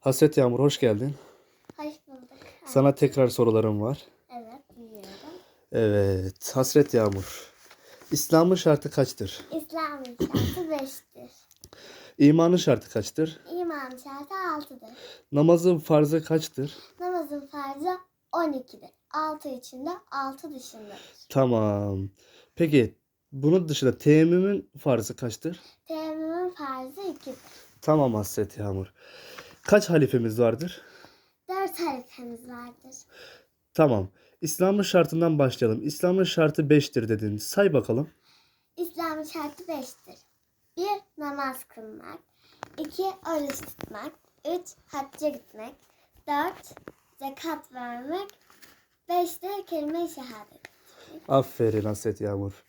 Hasret Yağmur hoş geldin. Hoş bulduk. Sana tekrar sorularım var. Evet biliyorum. Evet. Hasret Yağmur. İslam'ın şartı kaçtır? İslam'ın şartı beştir. İmanın şartı kaçtır? İman şartı altıdır. Namazın farzı kaçtır? Namazın farzı 12'dir. Altı içinde, altı dışındadır. Tamam. Peki bunun dışında teyemmümün farzı kaçtır? Teyemmümün farzı 2'dir. Tamam Hasret Yağmur. Kaç halifemiz vardır? Dört harfimiz vardır. Tamam. İslam'ın şartından başlayalım. İslam'ın şartı 5'tir dedin. Say bakalım. İslam'ın şartı beştir. Bir, namaz kılmak. iki oruç tutmak. Üç, hacca gitmek. Dört, zekat vermek. Beş de kelime-i şehadet. Aferin Hasret Yağmur.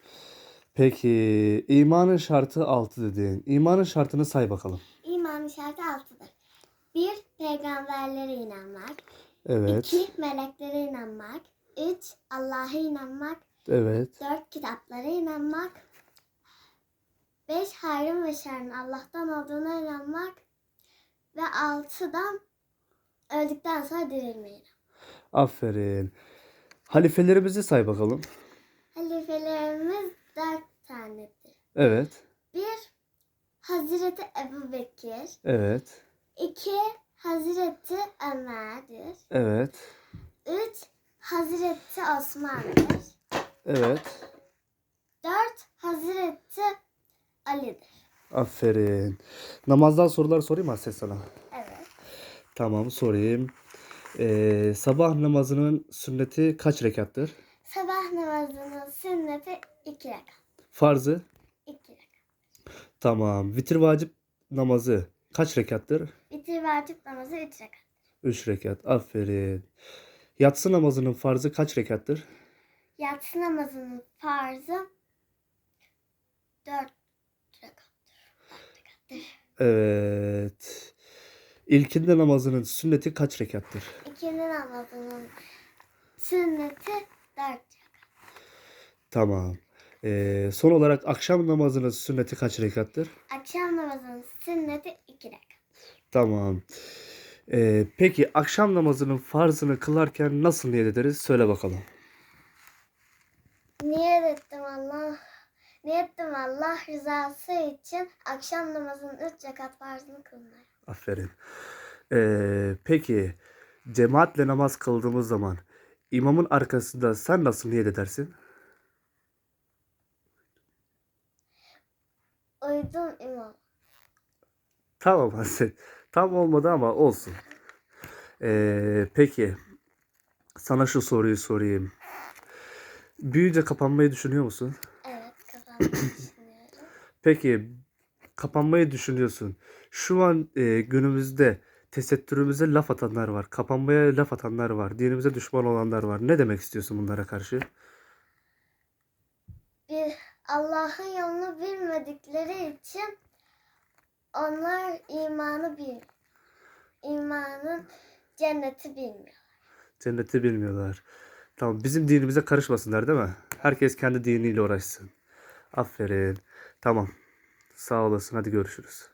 Peki imanın şartı 6 dedin. İmanın şartını say bakalım. İmanın şartı altıdır. Bir, peygamberlere inanmak. Evet. İki, meleklere inanmak. Üç, Allah'a inanmak. Evet. Dört, kitaplara inanmak. Beş, hayrın ve şerrin Allah'tan olduğuna inanmak. Ve altıdan öldükten sonra dirilmeye inanmak. Aferin. Halifelerimizi say bakalım. Halifelerimiz dört tanedir. Evet. Bir, Hazreti Ebu Bekir. Evet. İki, Hazreti Ömer'dir. Evet. Üç, Hazreti Osman'dır. Evet. Dört, Hazreti Ali'dir. Aferin. Namazdan sorular sorayım mı Hasret sana? Evet. Tamam sorayım. Ee, sabah namazının sünneti kaç rekattır? Sabah namazının sünneti iki rekat. Farzı? İki rekat. Tamam. Vitir vacip namazı kaç rekattır? Vacip namazı üç rekat. 3 rekat. Aferin. Yatsı namazının farzı kaç rekattır? Yatsı namazının farzı dört rekat. Dört rekattır. Evet. İlkinde namazının sünneti kaç rekattır? İkindi namazının sünneti dört rekat. Tamam. Ee, son olarak akşam namazının sünneti kaç rekattır? Akşam namazının sünneti iki rekat. Tamam. Ee, peki akşam namazının farzını kılarken nasıl niyet ederiz? Söyle bakalım. Niyet ettim Allah. Niyet ettim Allah rızası için akşam namazının üç rekat farzını kılmaya. Aferin. Ee, peki cemaatle namaz kıldığımız zaman imamın arkasında sen nasıl niyet edersin? Uydum imam. Tamam Hasan. Tam olmadı ama olsun. Ee, peki. Sana şu soruyu sorayım. Büyüyünce kapanmayı düşünüyor musun? Evet kafamda düşünüyorum. Peki kapanmayı düşünüyorsun. Şu an e, günümüzde tesettürümüze laf atanlar var. Kapanmaya laf atanlar var. Dinimize düşman olanlar var. Ne demek istiyorsun bunlara karşı? Bir Allah'ın yolunu bilmedikleri için onlar imanı bil. İmanın cenneti bilmiyor. Cenneti bilmiyorlar. Tamam bizim dinimize karışmasınlar değil mi? Herkes kendi diniyle uğraşsın. Aferin. Tamam. Sağ olasın. Hadi görüşürüz.